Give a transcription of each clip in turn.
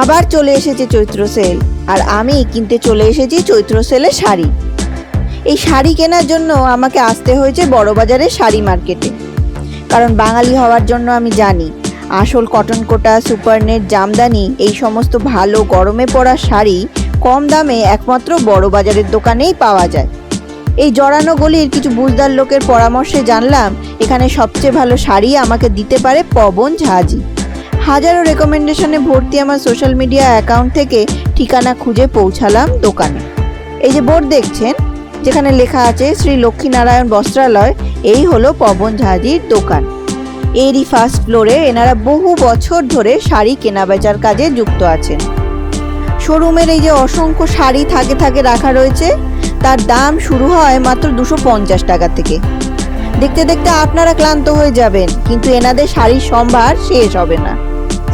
আবার চলে এসেছে চৈত্র সেল। আর আমি কিনতে চলে এসেছি চৈত্র সেলে শাড়ি। এই শাড়ি কেনার জন্য আমাকে আসতে হয়েছে বড় বড়বাজারের শাড়ি মার্কেটে। কারণ বাঙালি হওয়ার জন্য আমি জানি, আসল কটন কোটা সুপারনেট জামদানি, এই সমস্ত ভালো গরমে পরা শাড়ি কম দামে একমাত্র বড় বাজারের দোকানেই পাওয়া যায়। এই জড়ানো গলির কিছু বুঝদার লোকের পরামর্শে জানলাম, এখানে সবচেয়ে ভালো শাড়ি আমাকে দিতে পারে পবন ঝাজি হাজারো রেকমেন্ডেশনে ভর্তি আমার সোশ্যাল মিডিয়া অ্যাকাউন্ট থেকে ঠিকানা খুঁজে পৌঁছালাম দোকানে। এই যে বোর্ড দেখছেন, যেখানে লেখা আছে শ্রী লক্ষ্মীনারায়ণ বস্ত্রালয়, এই হলো পবন ঝাজির দোকান। এরই ফার্স্ট ফ্লোরে এনারা বহু বছর ধরে শাড়ি কেনাবেচার কাজে যুক্ত আছেন। শোরুমের এই যে অসংখ্য শাড়ি থাকে থাকে রাখা রয়েছে, তার দাম শুরু হয় মাত্র দুশো পঞ্চাশ টাকা থেকে। দেখতে দেখতে আপনারা ক্লান্ত হয়ে যাবেন, কিন্তু এনাদের শাড়ির সম্ভার শেষ হবে না।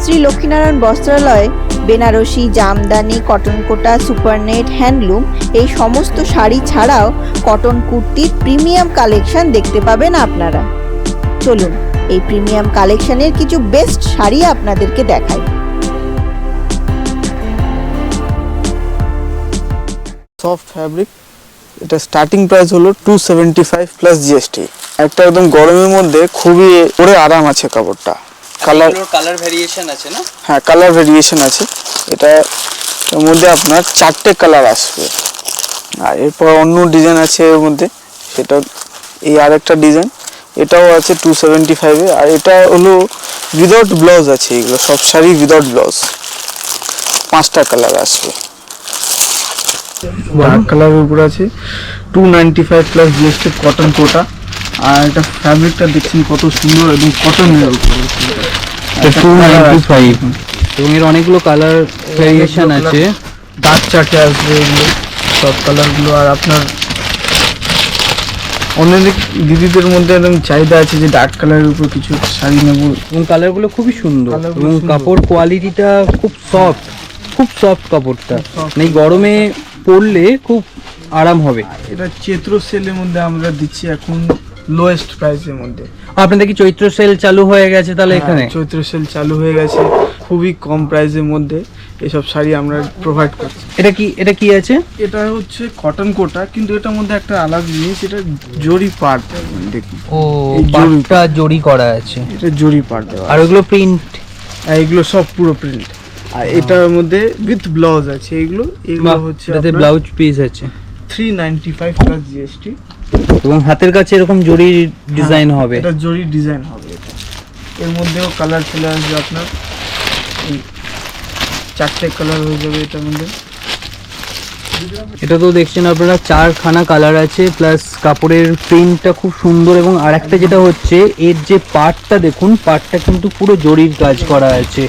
Shri Lakshminarayan Bastralay, Banarasi, Jamdani cotton Kota supernet, handloom, এই সমস্ত শাড়ি ছাড়াও কটন কুর্তির প্রিমিয়াম কালেকশন দেখতে পাবেন আপনারা। চলুন, এই প্রিমিয়াম কালেকশনের কিছু বেস্ট শাড়ি আপনাদেরকে দেখাই। সফট ফ্যাব্রিক, এটা স্টার্টিং প্রাইস হলো two seventy five plus GST একটা একদম গরমের মধ্যে খুবই পরে আরাম আছে কাপড়টা। কালার কালার ভেরিয়েশন আছে না? হ্যাঁ কালার ভেরিয়েশন আছে। এটা এর মধ্যে আপনার চারটে কালার আসবে। আর এরপর অন্য ডিজাইন আছে এর মধ্যে। সেটা এই আরেকটা ডিজাইন এটাও আছে টু সেভেন্টি ফাইভে আর এটা হলো উইদাউট ব্লাউজ আছে এগুলো। সব শাড়ি উইদাউট ব্লাউজ পাঁচটা কালার আসবে। ডার্ক কালারের উপর আছে two ninety five plus GST cotton Kota আর এটা ফ্যাব্রিকটা দেখছেন কত সুন্দর এবং কটনের উপর এবং এর অনেকগুলো কালার ভেরিয়েশন আছে। ডার্ক চার্টে আসবে এগুলো সব কালারগুলো আর আপনার অনেক দিদিদের মধ্যে একদম চাহিদা আছে যে ডার্ক কালারের উপর কিছু শাড়ি নেব। এবং কালারগুলো খুবই সুন্দর। এবং কাপড় কোয়ালিটিটা খুব সফট খুব সফট কাপড়টা। মানে এই গরমে পরলে খুব আরাম হবে। এটা চেত্র সেলের মধ্যে আমরা দিচ্ছি এখন। লোয়েস্ট প্রাইসের মধ্যে। আপনাদের কি চৈত্র সেল চালু হয়ে গেছে তাহলে এখানে? হ্যাঁ, চৈত্র সেল চালু হয়ে গেছে খুবই কম প্রাইসের মধ্যে এসব শাড়ি আমরা প্রোভাইড করছি। এটা কি এটা কি আছে? এটা হচ্ছে কটন কোটা কিন্তু এটার মধ্যে একটা আলাদা জিনিস এটা জরি পাট দেখুন। ও এই জরি- করা আছে। এটা জরি পাট দেওয়া আর ওগুলো প্রিন্ট এগুলো সব পুরো প্রিন্ট আর এটার মধ্যে উইথ ব্লাউজ আছে। এগুলো এগুলো হচ্ছে এটাতে ব্লাউজ পিস আছে। Three ninety five plus GST এবং হাতের কাছে এরকম জরি ডিজাইন হবে। এটা জরি ডিজাইন হবে এটা। এর মধ্যেও কালার চলে আসবে আপনার। চারটে কালার হয়ে যাবে এটার মধ্যে। এটা তো দেখছেন আপনারা চারখানা কালার আছে প্লাস কাপড়ের প্রিন্টটা খুব সুন্দর এবং আরেকটা যেটা হচ্ছে এর যে পাটটা দেখুন পাটটা কিন্তু পুরো জরির কাজ করা আছে।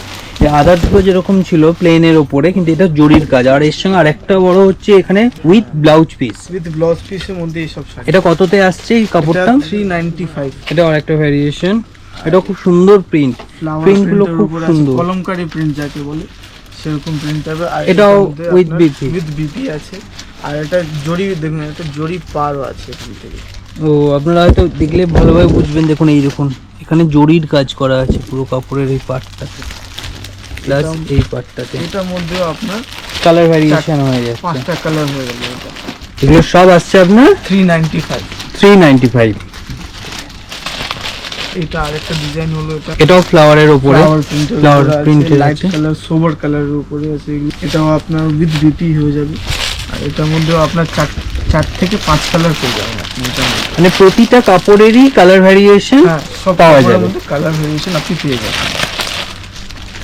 আদার্সগুলো যেরকম ছিল প্লেনের ওপরে কিন্তু এটা জরির কাজ। আর এর সঙ্গে আরেকটা বড় হচ্ছে এখানে with blouse piece with blouse পিসের মধ্যে এইসব এটা কততে আসছে এই কাপড়টা? থ্রি নাইনটি ফাইভ এটা আরেকটা ভ্যারিয়েশন এটা খুব সুন্দর প্রিন্ট ফ্লাওয়ার প্রিন্টগুলো প্রিন্টের খুব সুন্দর। কলমকারি প্রিন্ট যাকে বলে। সেরকম প্রিন্ট হবে আর এটাও with BP উইথ বিপি আছে। আর এটা জরি দেখুন একটা জরি পারও আছে এখান থেকে। ও আপনারা হয়তো দেখলে ভালোভাবে বুঝবেন দেখুন এই দেখুন এখানে জরির কাজ করা আছে পুরো কাপড়ের এই পার্টটাতে প্লাস এই পার্টটাতে এটার মধ্যেও আপনার কালার ভ্যারিয়েশন হয়ে যাচ্ছে। পাঁচটা কালার হয়ে গেল এটা। এগুলো সব আসছে আপনার three ninety five three ninety five এটা আরেকটা ডিজাইন হলো এটা এটাও ফ্লাওয়ারের ফ্লাওয়ার উপরে printed লাইট কালার সোবার কালারের উপরে আছে এটাও আপনার উইথ বিপি হয়ে যাবে। আর এটার মধ্যেও আপনার চার চার থেকে পাঁচ কালার পেয়ে যাবেন আপনি মানে প্রতিটা কাপড়েরই কালার ভ্যারিয়েশন হ্যাঁ সব পাওয়া যাবে। কালার ভেরিয়েশন আপনি পেয়ে যাবেন।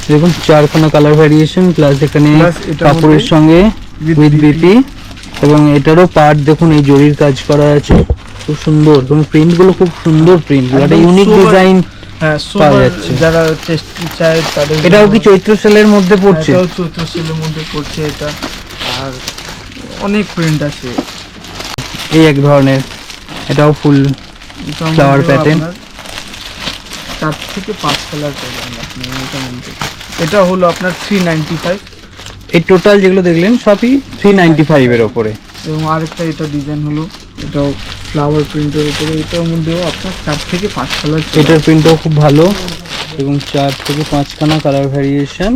দেখুন চারখানা কালার ভ্যারিয়েশন প্লাস এখানে কাপড়ের সঙ্গে উইথ বিপি এবং এটারও পার্ট দেখুন এই জরির কাজ করা আছে। খুব সুন্দর এবং প্রিন্টগুলো খুব সুন্দর প্রিন্ট একটা ইউনিক ডিজাইন হ্যাঁ পাওয়া যাচ্ছে। যারা টেস্টি চায় তাদের এটাও কি চৈত্র সেলের মধ্যে পড়ছে? এটাও চৈত্র সেলের মধ্যে পড়ছে এটা। আর অনেক প্রিন্ট আছে। এই এক ধরনের এটাও ফুল চার থেকে পাঁচ কালার পাবেন আপনি এটার মধ্যে এটা হলো আপনার থ্রি নাইনটি ফাইভ এই টোটাল যেগুলো দেখলেন সবই থ্রি নাইনটি ফাইভের ওপরে। এবং আরেকটা এটা ডিজাইন হলো এটাও ফ্লাওয়ার প্রিন্টের উপরে এটার মধ্যেও আপনার চার থেকে পাঁচ কালার এটার প্রিন্টও খুব ভালো এবং চার থেকে পাঁচখানা কালার ভ্যারিয়েশন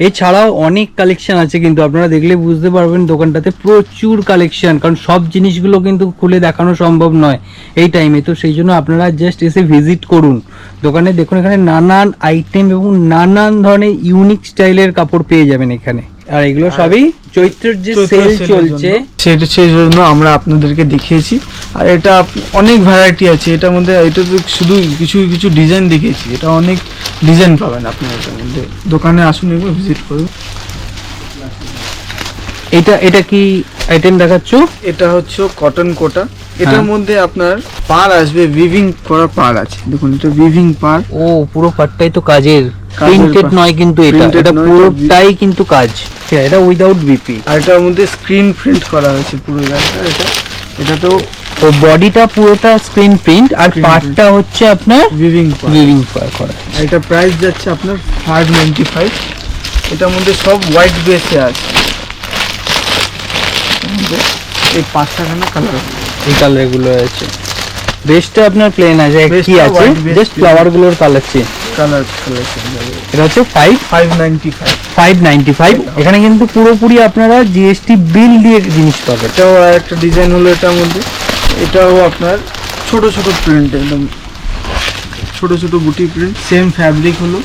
এছাড়াও অনেক কালেকশন আছে কিন্তু আপনারা দেখলে বুঝতে পারবেন দোকানটাতে প্রচুর কালেকশন কারণ সব জিনিসগুলো কিন্তু খুলে দেখানো সম্ভব নয় এই টাইমে তো সেই জন্য আপনারা জাস্ট এসে ভিজিট করুন। দোকানে দেখুন এখানে নানান আইটেম এবং নানান ধরনের ইউনিক স্টাইলের কাপড় পেয়ে যাবেন এখানে। আর এগুলো সবই চৈত্রের যে সেল চলছে সেটা সেই জন্য আমরা আপনাদেরকে দেখিয়েছি। আর এটা অনেক ভ্যারাইটি আছে। এটার মধ্যে এটা তো শুধু কিছু কিছু ডিজাইন দেখিয়েছি। এটা অনেক ডিজাইন পাবেন আপনি এটার মধ্যে। দোকানে আসুন একবার ভিজিট করুন। এটা এটা কি আইটেম দেখাচ্ছ? এটা হচ্ছে কটন কোটা। এটার হ্যাঁ। মধ্যে আপনার পার আসবে উইভিং করা পার আছে। দেখুন এটা উইভিং পার ও পুরো পাটটাই তো কাজের। প্রিন্টেড নয় কিন্তু এটা। এটা পুরোটাই কিন্তু কাজ। আছে, এটা উইদাউট বিপি আর এটার মধ্যে স্ক্রিন প্রিন্ট করা হয়েছে পুরো এটা। এটা তো তো বডিটা পুরোটা স্ক্রিন প্রিন্ট আর পার্টটা হচ্ছে আপনার উইভিং পার উইভিং করা। এটা প্রাইস যাচ্ছে আপনার ফাইভ নাইনটি ফাইভ এটার মধ্যে সব হোয়াইট বেসে আছে। এই পাঁচটা খানা কালার এই কালারগুলো আছে। বেস্টটা আপনার প্লেন আছে। কি আছে? জাস্ট ফ্লাওয়ারগুলোর কালার চেঞ্জ কালার কালেকশন এটা হচ্ছে five five ninety five five ninety five এখানে কিন্তু পুরোপুরি আপনারা জিএসটি বিল দিয়ে জিনিস পাবেন। এটাও একটা ডিজাইন হলো এটার মধ্যে। এটাও আপনার ছোট ছোট প্রিন্ট একদম ছোট ছোট বুটি প্রিন্ট সেম ফ্যাব্রিক হলো।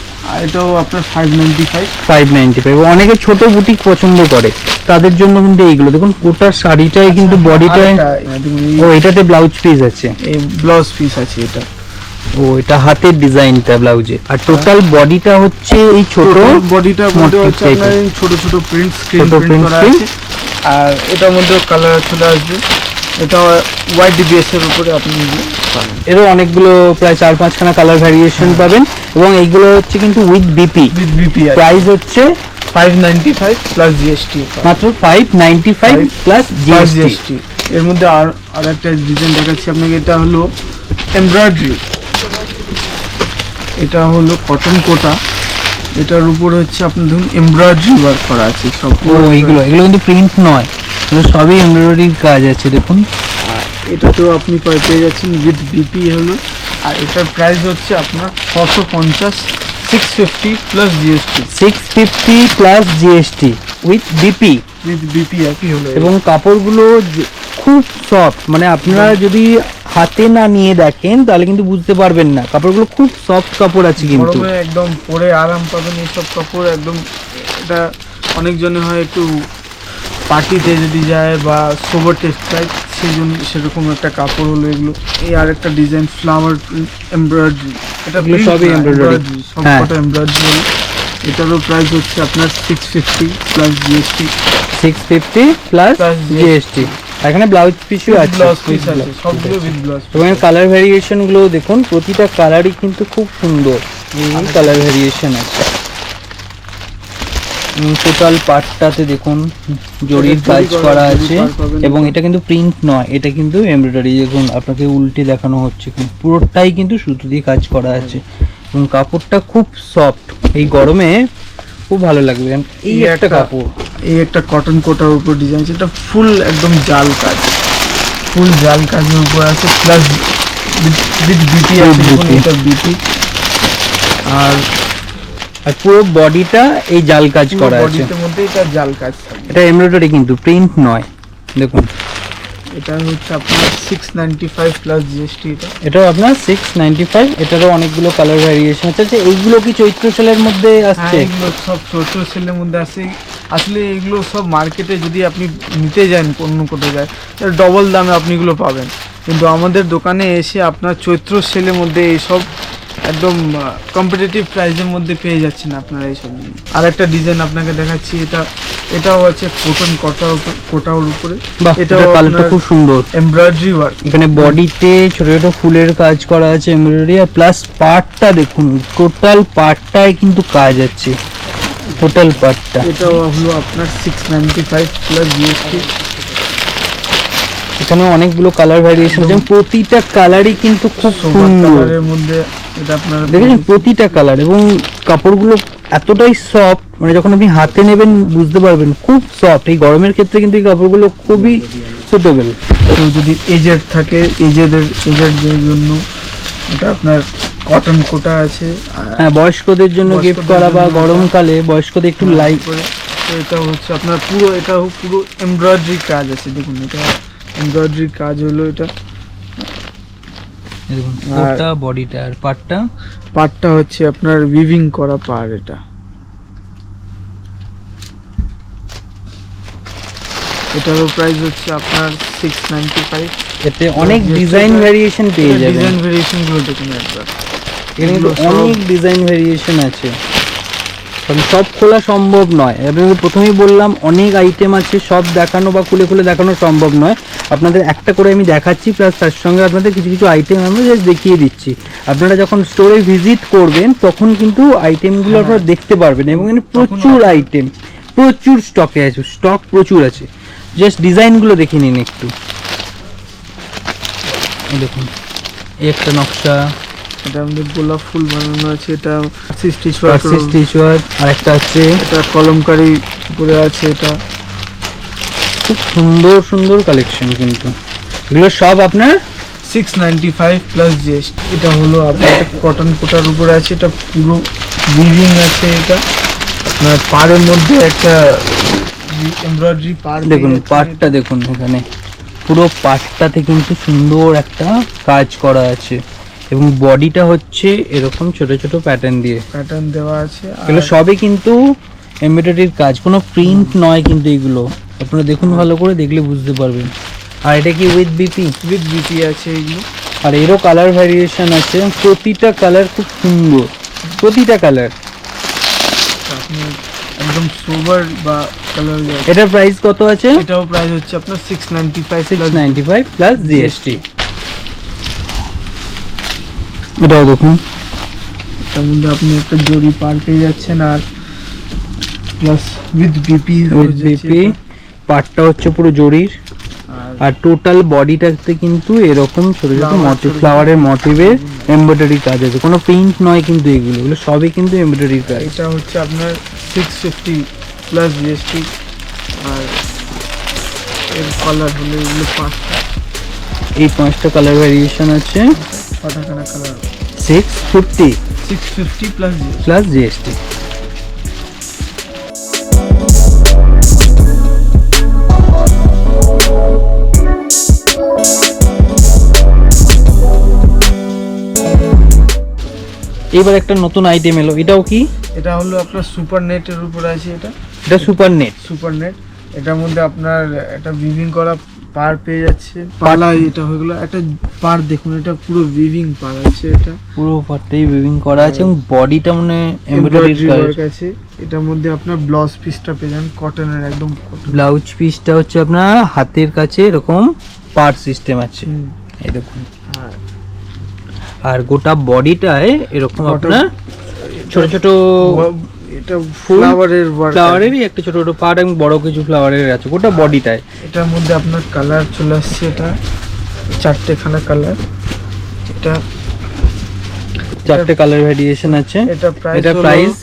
এটাও আপনার five ninety five five ninety five অনেকে ছোট বুটিক পছন্দ করে। তাদের জন্য কিন্তু এইগুলো। দেখুন গোটা শাড়িটাই কিন্তু বডিটায় ও এটাতে ব্লাউজ পিস আছে। এই ব্লাউজ পিস আছে এটা। ও এটা হাতের ডিজাইনটা ব্লাউজে আর টোটাল বডিটা হচ্ছে এই ছোট বডিটার মধ্যে হচ্ছে ছোট ছোট প্রিন্ট স্ক্রিন প্রিন্ট করা আছে। আর এটার মধ্যে কালার চলে আসবে। এটা হোয়াইট ডিবিএস এর উপরে আপনি পাবেন এরও অনেকগুলো প্রায় চার পাঁচখানা কালার ভ্যারিয়েশন পাবেন এবং এইগুলো হচ্ছে কিন্তু with BP with BP price হচ্ছে five ninety five plus GST মাত্র five ninety five plus plus GST এর মধ্যে আর আর একটা ডিজাইন দেখাচ্ছি আপনাকে এটা হলো এমব্রয়ডারি এটা হলো কটন কোটা। এটার উপর হচ্ছে আপনার ধরুন এমব্রয়ডারি ওয়ার্ক করা আছে সব এইগুলো এগুলো কিন্তু প্রিন্ট নয়। এগুলো সবই এমব্রয়ডারির কাজ আছে দেখুন। আর এটা তো আপনি পেয়ে যাচ্ছেন উইথ বিপি হলো। আর এটার প্রাইস হচ্ছে আপনার ছশো পঞ্চাশ six fifty plus GST six fifty plus GST with BP with BP একই হলো। এবং কাপড়গুলো খুব সফট মানে আপনারা যদি হাতে না নিয়ে দেখেন তাহলে কিন্তু বুঝতে পারবেন না। কাপড়গুলো খুব সফট কাপড় আছে কিন্তু। একদম পরে আরাম পাবেন এইসব কাপড় একদম এটা অনেকজনে হয় একটু পার্টিতে যদি যায় বা সোবার টেস্ট চাই সেই জন্য সেরকম একটা কাপড় হলো এগুলো। এই আর একটা ডিজাইন ফ্লাওয়ার এমব্রয়ডারি এটা সবই embroidery, সব হ্যাঁ। কটা এমব্রয়ডারি হলো। এটারও প্রাইস হচ্ছে আপনার six fifty plus GST six fifty plus GST এখানে ব্লাউজ পিসও আছে ব্লাউজ পিস আছে সবগুলো উইথ ব্লাউজ এবং কালার ভ্যারিয়েশনগুলো দেখুন প্রতিটা কালারই কিন্তু খুব সুন্দর। কালার ভ্যারিয়েশন আছে টোটাল পার্টটাতে দেখুন জরির কাজ করা, আছে এবং এটা কিন্তু প্রিন্ট নয় এটা কিন্তু এমব্রয়ডারি দেখুন আপনাকে উল্টে দেখানো হচ্ছে পুরোটাই কিন্তু সুতো দিয়ে কাজ করা আছে। এবং কাপড়টা খুব সফট এই গরমে খুব ভালো লাগবে এই একটা কাপড়। এই একটা কটন কোটার উপর ডিজাইন এটা ফুল একদম জাল কাজ। ফুল জাল কাজের উপর আছে প্লাস বিটি আছে এটা বিটি আর আর পুরো বডিটা এই জাল কাজ করা আছে। বডিতে মধ্যে এটা জাল কাজ থাকবে এটা এমব্রয়ডারি কিন্তু প্রিন্ট নয়। দেখুন। এটা হচ্ছে আপনার six ninety five plus GST এটা। এটাও আপনার সিক্স নাইনটি ফাইভ এটারও অনেকগুলো কালার ভ্যারিয়েশন আছে। আচ্ছা এইগুলো কি চৈত্র সেলের মধ্যে হ্যাঁ আসছে? এগুলো সব চৈত্র সেলের মধ্যে আছে আসলে এগুলো সব মার্কেটে যদি আপনি নিতে যান অন্য কোথাও যায় ডবল দামে আপনি এগুলো পাবেন। কিন্তু আমাদের দোকানে এসে আপনার চৈত্র সেলের মধ্যে এইসব একদম কম্পিটিটিভ প্রাইসের মধ্যে পেয়ে যাচ্ছেন আপনারা এইসব আর একটা ডিজাইন আপনাকে দেখাচ্ছি এটা এটাও আছে কটন উপর কোটার উপরে। এটা কালারটা খুব সুন্দর। এমব্রয়ডারি ওয়ার্ক এখানে বডিতে ছোট ছোট ফুলের কাজ করা আছে এমব্রয়ডারি আর প্লাস পার্টটা দেখুন টোটাল পার্টটাই কিন্তু কাজ আছে। টোটাল পার্টটা এটাও হলো আপনার six ninety five plus GST এখানে অনেকগুলো কালার ভ্যারিয়েশন আছে। প্রতিটা কালারই কিন্তু খুব সুন্দর মধ্যে এটা আপনার দেখেছেন? প্রতিটা কালার এবং কাপড়গুলো এতটাই সফট মানে যখন আপনি হাতে নেবেন বুঝতে পারবেন খুব সফট এই গরমের ক্ষেত্রে কিন্তু এই কাপড়গুলো খুবই সুটেবল কেউ যদি এজেড থাকে এজেদের এজেডদের জন্য এটা আপনার কটন কোটা আছে হ্যাঁ বয়স্কদের জন্য গিফট করা বা গরমকালে বয়স্কদের একটু লাইট তারপরে এটা হচ্ছে আপনার পুরো এটা পুরো এমব্রয়ডারি কাজ আছে। দেখুন এটা এমব্রয়ডারি কাজ হলো এটা। বডিটা আর পাটটা। হচ্ছে আপনার উইভিং করা পার এটা। এটারও প্রাইস হচ্ছে আপনার সিক্স নাইনটি ফাইভ এতে অনেক ডিজাইন ভেরিয়েশন পেয়ে যাবেন। ডিজাইন ভেরিয়েশনগুলো দেখুন একবার। এগুলো অনেক ডিজাইন ভেরিয়েশন আছে। কারণ সব খোলা সম্ভব নয়। আপনাকে প্রথমেই বললাম অনেক আইটেম আছে সব দেখানো বা খুলে খুলে দেখানো সম্ভব নয়। আপনাদের একটা করে আমি দেখাচ্ছি প্লাস তার সঙ্গে আপনাদের কিছু কিছু আইটেম আমরা জাস্ট দেখিয়ে দিচ্ছি। আপনারা যখন স্টোরে ভিজিট করবেন তখন কিন্তু আইটেমগুলো আপনারা দেখতে পারবেন এবং এখানে প্রচুর আইটেম প্রচুর স্টকে আছে স্টক প্রচুর আছে। জাস্ট ডিজাইনগুলো দেখে নিন একটু। দেখুন এই একটা নকশা। এটা আমাদের গোলাপ ফুল বানানো আছে এটা স্টিচ পার্সি ওয়ার্ক আর একটা আছে এটা কলমকারি উপরে আছে এটা। খুব সুন্দর সুন্দর কালেকশন কিন্তু। এগুলো সব আপনার? Six ninety five plus GST এটা হলো আপনার কটন কোটার উপরে আছে এটা পুরো উইভিং আছে এটা। আপনার পাড়ের মধ্যে একটা এমব্রয়ডারি পার দেখুন পাটটা দেখুন এখানে। পুরো পাটটাতে কিন্তু সুন্দর একটা কাজ করা আছে। এবং বডিটা হচ্ছে এরকম ছোট ছোট প্যাটার্ন দিয়ে। প্যাটার্ন দেওয়া আছে এগুলো সবই কিন্তু এমব্রয়ডারির কাজ কোনো প্রিন্ট নয় কিন্তু এগুলো। আপনারা দেখুন ভালো করে দেখলে বুঝতে পারবেন। আর এটা কি উইথ বিপি উইথ বিপি আছে এগুলো। আর এরও কালার ভ্যারিয়েশন আছে। প্রতিটা কালার খুব সুন্দর। প্রতিটা কালার আপনি একদম সোবার বা কালার এটার প্রাইস কত আছে? এটাও প্রাইস হচ্ছে আপনার six ninety five six ninety five plus GST এটাও দেখুন। তার মধ্যে আপনি একটা জরি পার পেয়ে যাচ্ছেন আর plus with BP with BP পাটটা হচ্ছে পুরো জরির। আর টোটাল বডিটাতে কিন্তু এরকম ছোট ছোট ছোট ফ্লাওয়ারের মোটিভের এমব্রয়ডারি কাজ আছে। কোনো পেইন্ট নয় কিন্তু এগুলো। এগুলো সবই কিন্তু এমব্রয়ডারির কাজ। এটা হচ্ছে আপনার সিক্স ফিফটি প্লাস জিএসটি আর এর কালার হলো এগুলো পাঁচটা। এই পাঁচটা কালার ভ্যারিয়েশন আছে। Colour six fifty six fifty plus GST plus GST এবার একটা নতুন আইটেম এলো। এটাও কি? এটা হলো আপনার সুপার নেটের উপরে আছে এটা। এটা সুপার নেট সুপার নেট এটার মধ্যে আপনার একটা উইভিং করা পার পেয়ে যাচ্ছে। পালা এটা হয়ে গেলো একটা পার দেখুন এটা পুরো উইভিং পার আছে এটা। পুরো পার্টটাই উইভিং করা আছে এবং বডিটা মানে এমব্রয়ডারি ওয়ার্ক আছে। এটার মধ্যে আপনার ব্লাউজ পিসটা পেয়ে যান কটনের একদম ব্লাউজ পিসটা হচ্ছে আপনার হাতের কাছে এরকম পার সিস্টেম আছে। এই দেখুন। আর আর গোটা বডিটায় এরকম আপনার ছোট ছোট এটা ফ্লাওয়ারের ফ্লাওয়ারেরই একটা ছোট ছোট পার্ট এবং বড় কিছু ফ্লাওয়ারের আছে গোটা বডিটায় এটার মধ্যে আপনার কালার চলে আসছে এটা চারটে খানা কালার এটা চারটে কালার ভ্যারিয়েশন আছে। এটা প্রাইস এটা price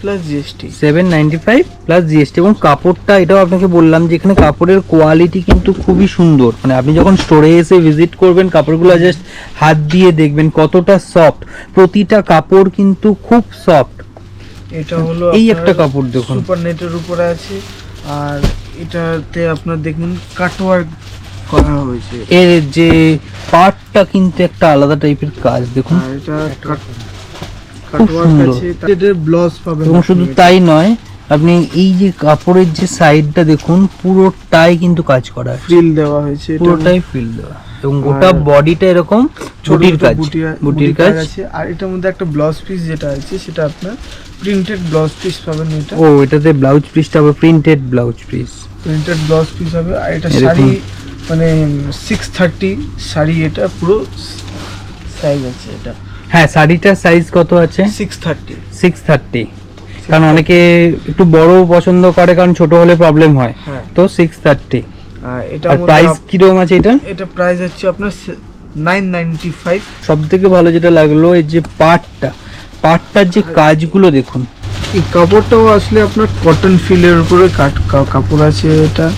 plus GST seven ninety five plus GST এবং কাপড়টা এটাও আপনাকে বললাম যে এখানে কাপড়ের কোয়ালিটি কিন্তু খুবই সুন্দর। মানে আপনি যখন স্টোরে এসে ভিজিট করবেন কাপড়গুলো জাস্ট হাত দিয়ে দেখবেন কতটা সফট প্রতিটা কাপড় কিন্তু খুব সফট এটা হলো এই একটা কাপড় দেখুন। সুপার নেটের উপরে আছে। আর এটাতে আপনার দেখুন কাটওয়ার্ক করা হয়েছে। এর যে পার্টটা কিন্তু একটা আলাদা টাইপের কাজ দেখুন। এটা কাটওয়ার্ক। আছে এটার ব্লাউজ পাবেন এবং শুধু তাই নয় আপনি এই যে কাপড়ের যে সাইডটা দেখুন পুরোটাই কিন্তু কাজ করা ফ্রিল দেওয়া হয়েছে পুরোটাই ফিল দেওয়া। এবং গোটা বডিটা এরকম ছোট বুটির কাজ বুটি- বুটির কাজ। আছে। আর এটার মধ্যে একটা ব্লাউজ পিস যেটা আছে সেটা আপনার প্রিন্টেড ব্লাউজ পিস পাবেন এটা। ও এটাতে ব্লাউজ পিসটা আবার printed blouse piece printed blouse piece হবে। আর এটা শাড়ি মানে সিক্স থার্টি শাড়ি এটা পুরো সাইজ আছে এটা। হ্যাঁ শাড়িটার সাইজ কত আছে? সিক্স থার্টি সিক্স থার্টি কারণ অনেকে একটু বড় পছন্দ করে কারণ ছোট হলে প্রবলেম হয়। হ্যাঁ। তো সিক্স থার্টি এটা প্রাইস কীরকম আছে এটা? এটা প্রাইস হচ্ছে আপনার নাইন নাইনটি ফাইভ সব থেকে ভালো যেটা লাগল এই যে পাটটা। পাটটার যে কাজগুলো দেখুন। এই কাপড়টাও আসলে আপনার কটন ফিলের উপরে কাট- কাপড় আছে এটা।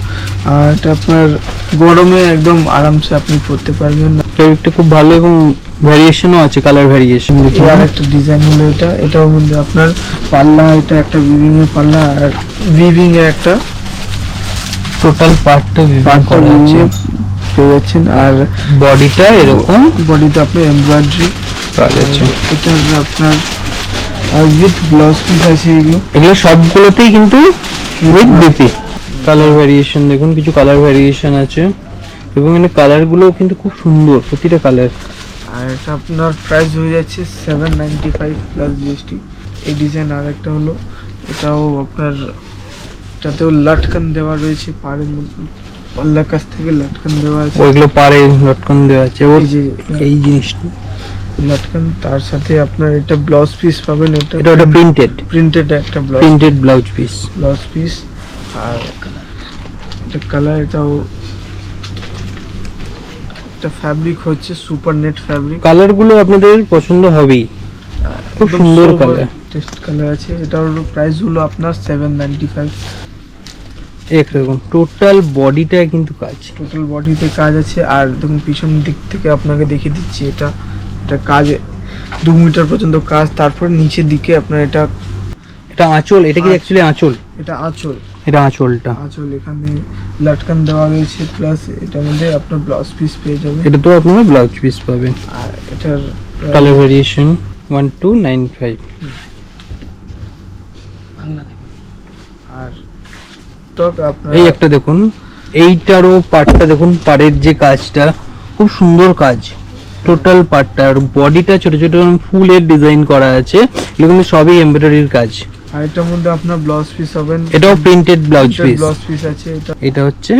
আর এটা আপনার গরমে একদম আরামসে আপনি পরতে পারবেন। ফেব্রিকটা খুব ভালো এবং ভ্যারিয়েশনও আছে কালার ভ্যারিয়েশন আর একটা ডিজাইন হলো এটা। এটার মধ্যে আপনার পাল্লা এটা একটা উইভিং এর পাল্লা আর উইভিং এর একটা টোটাল পার্টটা পার্ট করা আছে। পেয়ে যাচ্ছেন আর বডিটা এরকম। বডিতে আপনার এমব্রয়ডারি কাজ আছে। এটা আপনার আর উইথ ব্লাউজ পিস আছে এগুলো। এগুলো সবগুলোতেই কিন্তু উইথ বিপি। কালার ভ্যারিয়েশন দেখুন কিছু কালার ভ্যারিয়েশন আছে। এবং এখানে কালারগুলো কিন্তু খুব সুন্দর প্রতিটা কালার আর এটা আপনার প্রাইস হয়ে যাচ্ছে seven ninety five plus GST এই ডিজাইন আর একটা হলো। এটাও আপনার এটাতেও লাটকান দেওয়া রয়েছে পাড়ের মধ্যে। পাল্লার কাছ থেকে লাটকান দেওয়া আছে। ওইগুলো পারে লটকন দেওয়া আছে। ওর এই যে এই জিনিসটা। লাটকান তার সাথে আপনার এটা ব্লাউজ পিস পাবেন এটা এটা ওটা প্রিন্টেড প্রিন্টেড একটা blouse printed blouse piece blouse piece আর এটা কালার এটাও এটা ফ্যাব্রিক হচ্ছে সুপার নেট ফ্যাব্রিক কালারগুলো আপনাদের পছন্দ হবেই। খুব সুন্দর কালার টেস্ট কালার আছে। এটার প্রাইস হলো আপনার সেভেন নাইনটি ফাইভ একরকম টোটাল বডিটা কিন্তু কাজ। টোটাল বডিতে কাজ আছে আর দেখুন পিছন দিক থেকে আপনাকে দেখিয়ে দিচ্ছি এটা এটা কাজ দু মিটার পর্যন্ত কাজ তারপর নিচের দিকে আপনার এটা এটা আঁচল এটা কি অ্যাকচুয়ালি আঁচল? এটা আঁচল। এটা আঁচলটা। আঁচল এখানে লাটকান দেওয়া রয়েছে প্লাস এটার মধ্যে আপনার ব্লাউজ পিস পেয়ে যাবেন। এটা তো আপনারা ব্লাউজ পিস পাবেন। আর এটার colour variation one two nine five আর টক এই একটা দেখুন এইটারও পার্টটা দেখুন পাড়ের যে কাজটা খুব সুন্দর কাজ। টোটাল পার্টটা আর বডিটা ছোট ছোট ফুলের ডিজাইন করা আছে এগুলো সবই এমব্রয়ডারির কাজ। আর এটার মধ্যে আপনার ব্লাউজ পিস হবেন এটাও printed blouse piece blouse piece আছে এটা এটা হচ্ছে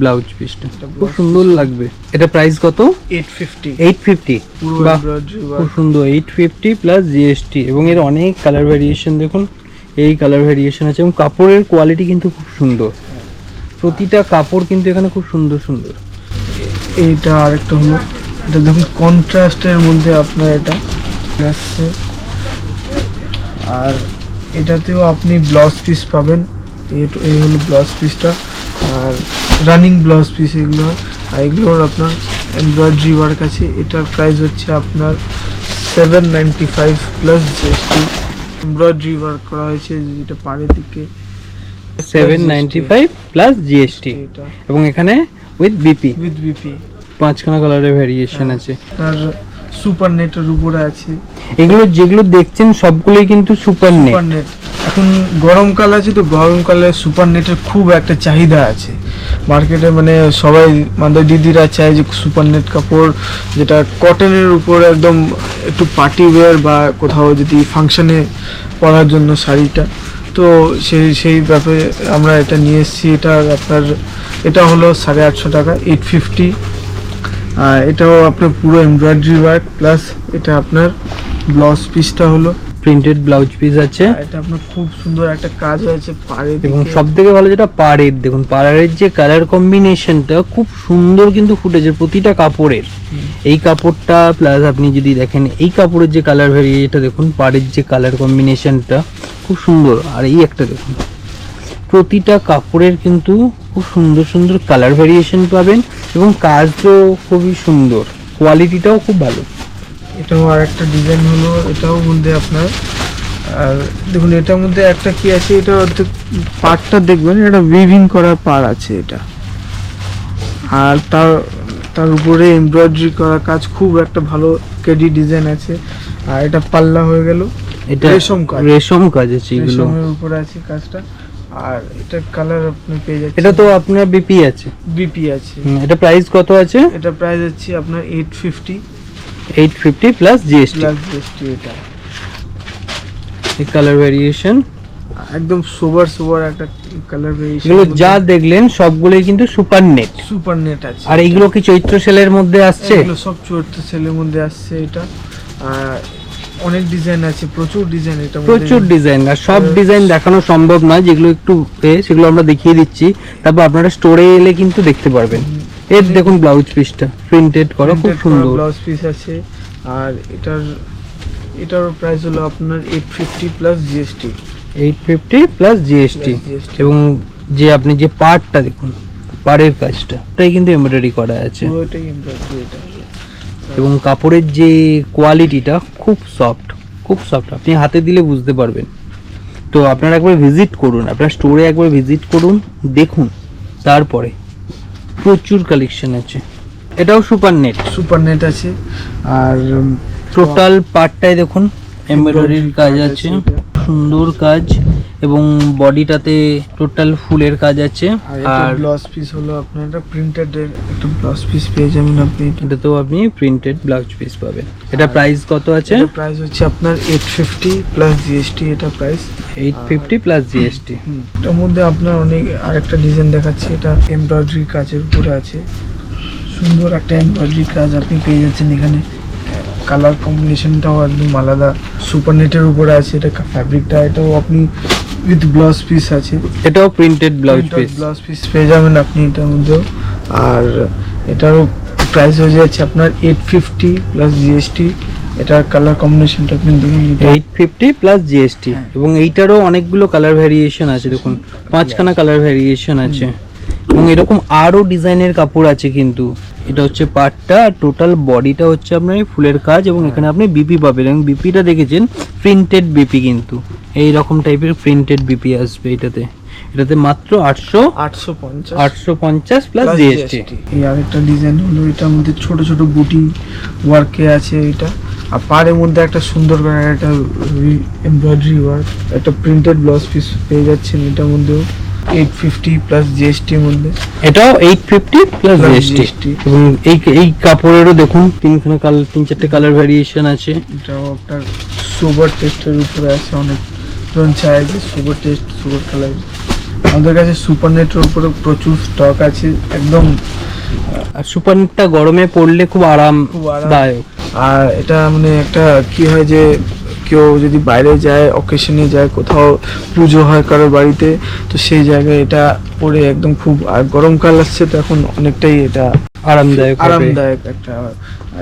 ব্লাউজ পিসটা খুব সুন্দর লাগবে। এটা প্রাইস কত? এইট ফিফটি এইট ফিফটি পুরো বাহ এমব্রয়ডারি খুব সুন্দর এইট ফিফটি প্লাস জিএসটি এবং এর অনেক কালার ভ্যারিয়েশন দেখুন। এই কালার ভ্যারিয়েশন আছে এবং কাপড়ের কোয়ালিটি কিন্তু খুব সুন্দর। প্রতিটা কাপড় কিন্তু এখানে খুব সুন্দর সুন্দর। এইটা আরেকটা হলো, এটা দেখুন কন্ট্রাস্টের মধ্যে আপনার এটা আসছে। আর এটাতেও আপনি ব্লাউজ পিস পাবেন। এই- হলো ব্লাউজ পিসটা আর রানিং ব্লাউজ পিস এগুলো, আর এগুলোর আপনার এমব্রয়ডারি ওয়ার্ক আছে। এটার প্রাইস হচ্ছে আপনার seven ninety five plus GST embroidery work করা হয়েছে যেটা পাড়ের দিকে। Seven ninety five plus GST এবং এখানে উইথ বিপি উইথ বিপি পাঁচখানা কালারের ভ্যারিয়েশন হ্যাঁ। আছে। তার সুপার নেটের উপরে আছে। এগুলো যেগুলো দেখছেন সবগুলোই কিন্তু সুপার নেট এখন গরমকাল আছে তো গরমকালে সুপার নেটের খুব একটা চাহিদা আছে। মার্কেটে মানে সবাই আমাদের দিদিরা চায় যে সুপার নেট কাপড় যেটা কটনের উপর একদম একটু পার্টি ওয়্যার বা কোথাও যদি ফাংশনে পরার জন্য শাড়িটা। তো সেই সেই ব্যাপারে আমরা এটা নিয়ে এসেছি। এটা আপনার, এটা হলো সাড়ে আটশো টাকা এইট ফিফটি এটাও আপনার পুরো এমব্রয়ডারি ওয়ার্ক প্লাস এটা আপনার ব্লাউজ পিসটা হলো। প্রিন্টেড ব্লাউজ পিস আছে। এটা আপনার খুব সুন্দর একটা কাজ হয়েছে পাড়ে এবং সব থেকে ভালো যেটা পাড়ের দেখুন পাড়ের যে কালার কম্বিনেশনটা খুব সুন্দর কিন্তু ফুটেছে প্রতিটা কাপড়ের। এই কাপড়টা প্লাস আপনি যদি দেখেন এই কাপড়ের যে কালার ভেরিয়ে এটা দেখুন পাড়ের যে কালার কম্বিনেশনটা খুব সুন্দর। আর এই একটা দেখুন প্রতিটা কাপড়ের কিন্তু খুব সুন্দর সুন্দর কালার ভেরিয়েশন পাবেন এবং কাজও খুবই সুন্দর কোয়ালিটিটাও খুব ভালো। এটাও আর একটা ডিজাইন হলো এটাও মধ্যে আপনার। আর দেখুন এটার মধ্যে একটা কি আছে এটা পার্টটা দেখবেন এটা উইভিং করা পার আছে এটা। আর তার তার উপরে এমব্রয়ডারি করা কাজ খুব একটা ভালো কেডি ডিজাইন আছে। আর এটা পাল্লা হয়ে গেল। এটা রেশম কাজ। রেশম কাজ আছে এগুলো। রেশমের উপরে আছে কাজটা। আর এটা কালার আপনি পেয়ে যাচ্ছেন। এটা তো আপনার বিপি আছে। বিপি আছে। এটা প্রাইস কত আছে? এটা প্রাইস আছে আপনার eight fifty eight fifty plus GST plus GST এটা। এই কালার ভেরিয়েশন একদম সুপার সুপার একটা কালার ভেরিয়েশন এগুলো যা দেখলেন সবগুলোই কিন্তু সুপার নেট সুপার নেট আছে। আর এইগুলো কি চৈত্র সেলের মধ্যে আসছে? এগুলো সব চুয়াত্তর সেলের মধ্যে আসছে এটা। আর অনেক ডিজাইন আছে প্রচুর ডিজাইন এটা প্রচুর ডিজাইন আর সব ডিজাইন দেখানো সম্ভব নয়। যেগুলো একটু সেগুলো আমরা দেখিয়ে দিচ্ছি। তারপর আপনারা স্টোরে এলে কিন্তু দেখতে পারবেন। এর দেখুন ব্লাউজ পিসটা প্রিন্টেড করা খুব সুন্দর। ব্লাউজ পিস আছে। আর এটার এটার প্রাইস হলো আপনার eight fifty plus GST eight fifty plus GST এবং যে আপনি যে পার্টটা দেখুন পাড়ের কাজটা ওটাই কিন্তু এমব্রয়ডারি করা আছে। এবং কাপড়ের যে কোয়ালিটিটা খুব সফট খুব সফট আপনি হাতে দিলে বুঝতে পারবেন। তো আপনারা একবার ভিজিট করুন আপনার স্টোরে একবার ভিজিট করুন দেখুন তারপরে। প্রচুর কালেকশন আছে। এটাও সুপার নেট সুপার নেট আছে আর টোটাল পার্টটাই দেখুন এমব্রয়ডারির কাজ আছে। সুন্দর কাজ। এবং বডিটাতে টোটাল ফুলের কাজ আছে। আর এটা ব্লাউজ পিস হলো আপনার একটা প্রিন্টেড একটা ব্লাউজ পিস পেয়ে যাবেন আপনি। এটা এটাতেও আপনি প্রিন্টেড ব্লাউজ পিস পাবেন। এটা প্রাইস কত আছে? এটা প্রাইস হচ্ছে আপনার এইট ফিফটি প্লাস জিএসটি এটা price eight fifty plus GST এটার মধ্যে আপনার অনেক আরেকটা ডিজাইন দেখাচ্ছি এটা এমব্রয়ডারি কাজের উপরে আছে। সুন্দর একটা এমব্রয়ডারি কাজ আপনি পেয়ে যাচ্ছেন এখানে। কালার কম্বিনেশনটাও একদম আলাদা। সুপার নেটের উপরে আছে এটা ফ্যাব্রিকটা এটাও আপনি উইথ ব্লাউজ পিস আছে। এটাও printed blouse piece blouse piece পেয়ে যাবেন আপনি এটার মধ্যেও। আর এটারও প্রাইস হয়ে যাচ্ছে আপনার এইট ফিফটি প্লাস জিএসটি এটার কালার কম্বিনেশনটা আপনি দেখুন এইট ফিফটি প্লাস জিএসটি। এবং এইটারও অনেকগুলো কালার ভ্যারিয়েশন আছে দেখুন পাঁচখানা কালার ভ্যারিয়েশন আছে। এবং এরকম আরও ডিজাইনের কাপড় আছে কিন্তু। এটা হচ্ছে পাটটা টোটাল বডিটা হচ্ছে আপনার ফুলের কাজ এবং এখানে আপনি বিপি পাবেন এবং বিপিটা দেখেছেন প্রিন্টেড বিপি কিন্তু। এই রকম টাইপের প্রিন্টেড বিপি আসবে এটাতে। এটাতে মাত্র আটশো আটশো পঞ্চাশ। প্লাস জিএসটি এই আরেকটা ডিজাইন হলো এটার মধ্যে ছোট ছোট বুটি ওয়ার্কে আছে এটা। আর পাড়ের মধ্যে একটা সুন্দর করে একটা এমব্রয়ডারি ওয়ার্ক একটা প্রিন্টেড ব্লাউজ পিস পেয়ে যাচ্ছেন এটার মধ্যেও। এইট ফিফটি প্লাস জিএসটির মধ্যে। এটাও এইট ফিফটি প্লাস জিএসটি এবং এই এই কাপড়েরও দেখুন তিনখানা কালার তিন চারটে কালার আছে। এটাও আপনার টেস্টের উপরে আছে অনেক। জন চায় যে সুপার টেস্ট সুপার কালার আমাদের কাছে সুপার নেটের উপরে প্রচুর স্টক আছে একদম আর সুপার নেটটা গরমে পড়লে খুব আরাম খুব দায়ক। আর এটা মানে একটা কি হয় যে কেউ যদি বাইরে যায় অকেশনে যায় কোথাও পুজো হয় কারোর বাড়িতে তো সেই জায়গায় এটা পরে একদম খুব আর গরমকাল আসছে তো এখন অনেকটাই এটা আরামদায়ক আরামদায়ক একটা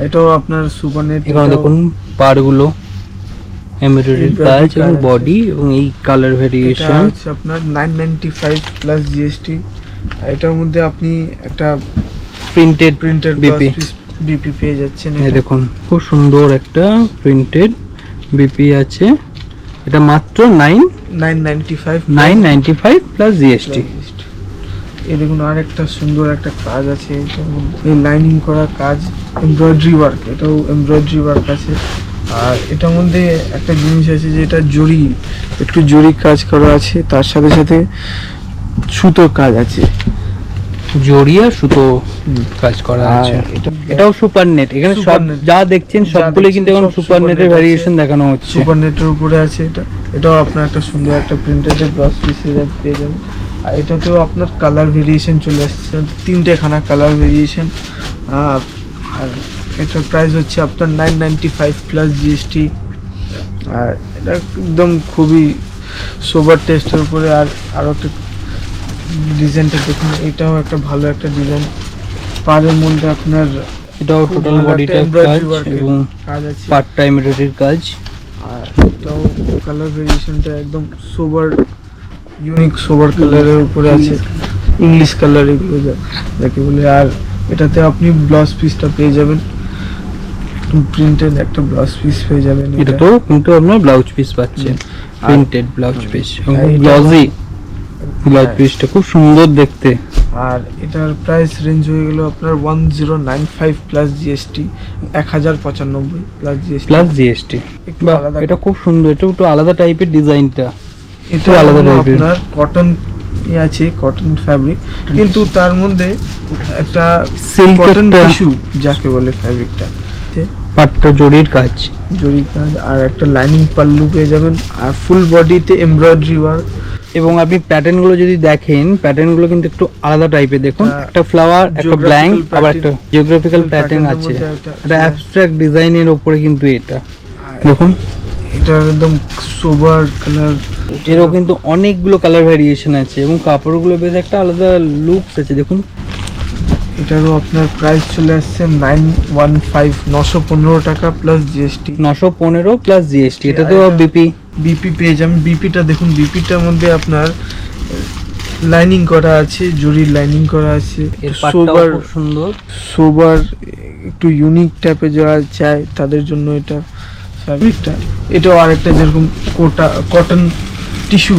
এটাও আপনার সুপার নেট এখানে দেখুন পারগুলো এমব্রয়ডারির কাজ এবং বডি এবং এই কালার হচ্ছে আপনার nine ninety five plus GST এটার মধ্যে আপনি একটা প্রিন্টেড প্রিন্টেড বিপি বিপি পেয়ে যাচ্ছেন এই দেখুন খুব সুন্দর একটা প্রিন্টেড বিপি আছে। এটা মাত্র nine nine ninety five nine ninety five plus GST এই দেখুন আর একটা সুন্দর একটা কাজ আছে। এই লাইনিং করা কাজ এমব্রয়ডারি ওয়ার্ক এটাও এমব্রয়ডারি ওয়ার্ক আছে। আর এটার মধ্যে একটা জিনিস আছে যে এটা জরি একটু জরি কাজ করা আছে তার সাথে সাথে সুতোর কাজ আছে। জড়িয়া সুতো কাজ করা আর আছে এটা এটাও সুপার নেট। এখানে সব যা দেখছেন সবগুলো কিন্তু এখন সুপার নেটের ভ্যারিয়েশন দেখানো হচ্ছে। সুপার নেটের উপরে আছে এটা। এটাও আপনার একটা সুন্দর একটা প্রিন্টেড ব্লাউজ পিস পেয়ে যাবেন। আর এটাতেও আপনার কালার ভেরিয়েশন চলে আসছে। তিনটে খানা কালার ভেরিয়েশন আর এটার প্রাইস হচ্ছে আপনার nine ninety five plus GST আর এটা একদম খুবই সোবার টেস্টের উপরে। আর আরও একটা ডিজাইনটা দেখুন এটাও একটা ভালো একটা ডিজাইন পাড়ের মধ্যে আপনার এটাও টোটাল বডিটা কাজ এবং পার্ট টাইম এমব্রয়ডারির কাজ। আর এটাও কালার ভেরিয়েশনটা একদম সোবার ইউনিক সোবার কালারের উপরে আছে। ইংলিশ কালার এগুলো যাকে বলে। আর এটাতে আপনি ব্লাউজ পিসটা পেয়ে যাবেন। প্রিন্টেড একটা ব্লাউজ পিস পেয়ে যাবেন এটা। তো কিন্তু আপনার ব্লাউজ পিস পাচ্ছেন। প্রিন্টেড ব্লাউজ পিস গ্লজি ব্লাউজ হ্যাঁ। পিসটা খুব সুন্দর দেখতে। আর এটার প্রাইস রেঞ্জ হয়ে গেল আপনার one zero nine five plus GST এক হাজার পঁচানব্বই প্লাস জিএসটি প্লাস জিএসটি একটু আলাদা এটা খুব সুন্দর এটা একটু আলাদা টাইপের ডিজাইনটা এটা আলাদা এর। আপনার কটন আছে কটন ফ্যাব্রিক কিন্তু তার মধ্যে একটা Silk কটন টিস্যু যাকে বলে ফ্যাব্রিকটা পাটটা জরির কাজ। জরি কাজ আর একটা লাইনিং পাল্লু পেয়ে যাবেন আর ফুল বডিতে এমব্রয়ডারি ওয়ার্ক এবং আপনি প্যাটার্নগুলো যদি দেখেন প্যাটার্নগুলো কিন্তু একটু আলাদা টাইপের দেখুন একটা একটা ফ্লাওয়ার একটা ব্ল্যাঙ্ক আবার একটা জিওগ্রাফিক্যাল প্যাটার্ন আছে। এটা অ্যাবস্ট্রাক্ট ডিজাইনের উপরে কিন্তু এটা। দেখুন। এটা একদম সোবার কালার এরও কিন্তু অনেকগুলো কালার ভ্যারিয়েশন আছে এবং কাপড়গুলো বেশ একটা আলাদা লুকস আছে দেখুন। এটারও আপনার প্রাইস চলে আসছে নাইন ওয়ান ফাইভ নশো পনেরো টাকা প্লাস জিএসটি নশো পনেরো প্লাস জিএসটি এটা- বিপি বিপি পেয়ে যাবেন। বিপিটা দেখুন বিপিটার মধ্যে আপনার লাইনিং করা আছে জরির লাইনিং করা আছে সোবার সুন্দর। সোবার একটু ইউনিক টাইপের যারা চায় তাদের জন্য এটা ফ্যাব্রিকটা এটাও আরেকটা যেরকম কোটা কটন টিস্যু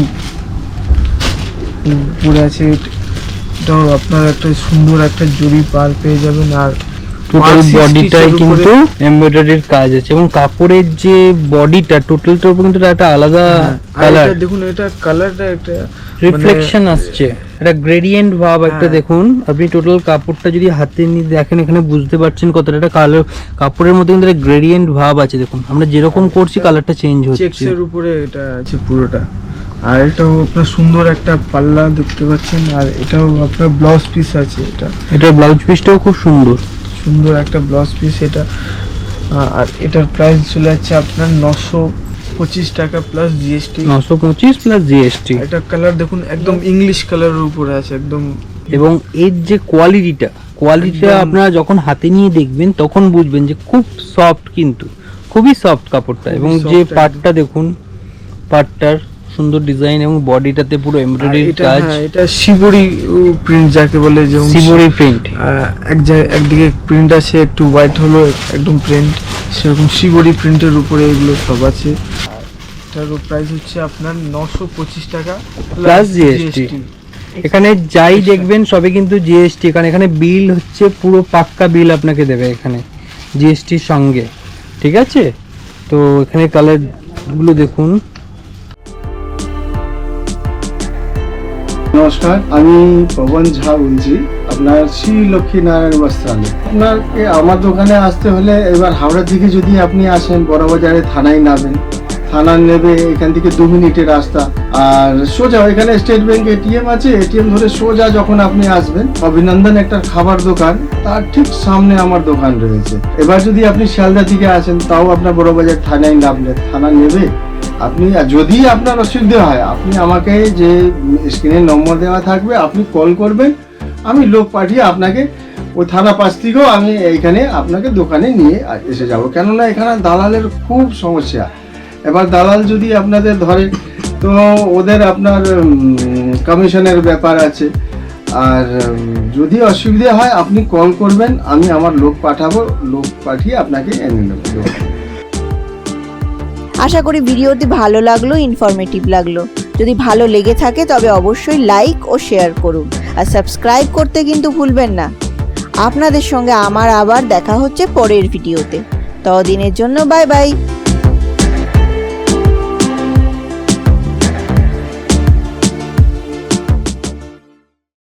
পরে আছে। এটাও আপনার একটা সুন্দর একটা জরি পার পেয়ে যাবেন। আর টোটাল বডিটাই কিন্তু এমব্রয়ডারির কাজ আছে এবং কাপড়ের যে বডিটা টোটালটার উপর কিন্তু একটা আলাদা হ্যাঁ, কালার এটা দেখুন এটা কালারটা একটা রিফ্লেকশন আসছে। একটা গ্রেডিয়েন্ট ভাব একটা মানে হ্যাঁ। দেখুন। আপনি টোটাল কাপড়টা যদি হাতে নিয়ে দেখেন এখানে বুঝতে পারছেন কতটা একটা কালার কাপড়ের মধ্যে কিন্তু একটা গ্রেডিয়েন্ট ভাব আছে দেখুন। আমরা যেরকম করছি কালারটা চেঞ্জ হচ্ছে। চেক্সের উপরে এটা আছে পুরোটা। আর এটাও আপনার সুন্দর একটা পাল্লা দেখতে পাচ্ছেন আর এটাও আপনার ব্লাউজ পিস আছে এটা। এটা ব্লাউজ পিসটাও খুব সুন্দর। সুন্দর একটা ব্লাউজ পিস এটা আর এটার প্রাইস চলে যাচ্ছে আপনার নশো পঁচিশ টাকা প্লাস জিএসটি নশো পঁচিশ প্লাস জিএসটি এটা কালার দেখুন একদম ইংলিশ কালারের উপরে আছে একদম এবং এর যে কোয়ালিটিটা কোয়ালিটিটা আপনারা যখন হাতে নিয়ে দেখবেন তখন বুঝবেন যে খুব সফট কিন্তু খুবই সফট কাপড়টা। এবং যে। পাটটা দেখুন পাটটার সুন্দর ডিজাইন এবং বডিটাতে পুরো এমব্রয়ডারি কাজ। হ্যাঁ এটা শিবরি প্রিন্ট যাকে বলে যে সিবরি প্রিন্ট এক জায়গায় একদিকে প্রিন্ট আছে একটু হোয়াইট হলো একদম প্রিন্ট সেরকম শিবরি প্রিন্টের উপরে এগুলো সব আছে। আর এটারও প্রাইস হচ্ছে আপনার নশো পঁচিশ টাকা Plus GST এখানে যাই দেখবেন সবে কিন্তু জিএসটি কারণ এখানে বিল হচ্ছে পুরো পাক্কা বিল আপনাকে দেবে এখানে জিএসটির সঙ্গে। ঠিক আছে? তো এখানে কালারগুলো দেখুন। নমস্কার, আমি পবন ঝা বলছি, আপনার শ্রী লক্ষ্মীনারায়ণ বস্ত্রালয় আপনার আমার দোকানে আসতে হলে এবার হাওড়া থেকে যদি আপনি আসেন, বড়বাজারে থানায় নামেন। থানা নেবে, এখান থেকে দু মিনিটের রাস্তা। আর সোজা, এখানে স্টেট ব্যাংক এটিএম আছে এটিএম ধরে সোজা যখন আপনি আসবেন, অভিনন্দন একটা খাবার দোকান, তার ঠিক সামনে আমার দোকান রয়েছে। এবার যদি আপনি শিয়ালদা থেকে আসেন, তাও আপনার বড়বাজার থানায় নামলেন থানা নেবে আপনি, যদি আপনার অসুবিধা হয়, আপনি আমাকে যে স্ক্রিনের নম্বর দেওয়া থাকবে, আপনি কল করবেন, আমি লোক পাঠিয়ে আপনাকে, ওই থানা পাশ থেকেও আমি এইখানে আপনাকে দোকানে নিয়ে এসে যাব। কেননা এখানে দালালের খুব সমস্যা। এবার দালাল যদি আপনাদের ধরে, তো ওদের আপনার কমিশনের ব্যাপার আছে। আর যদি অসুবিধা হয়, আপনি কল করবেন, আমি আমার লোক পাঠাবো, লোক পাঠিয়ে আপনাকে এনে নেব। আশা করি ভিডিওটি ভালো লাগল ইনফরমেটিভ লাগল। যদি ভালো লেগে থাকে, তবে অবশ্যই লাইক ও শেয়ার করুন। আর সাবস্ক্রাইব করতে কিন্তু ভুলবেন না। আপনাদের সঙ্গে আমার আবার দেখা হচ্ছে পরের ভিডিওতে। ততদিনের জন্য বাই বাই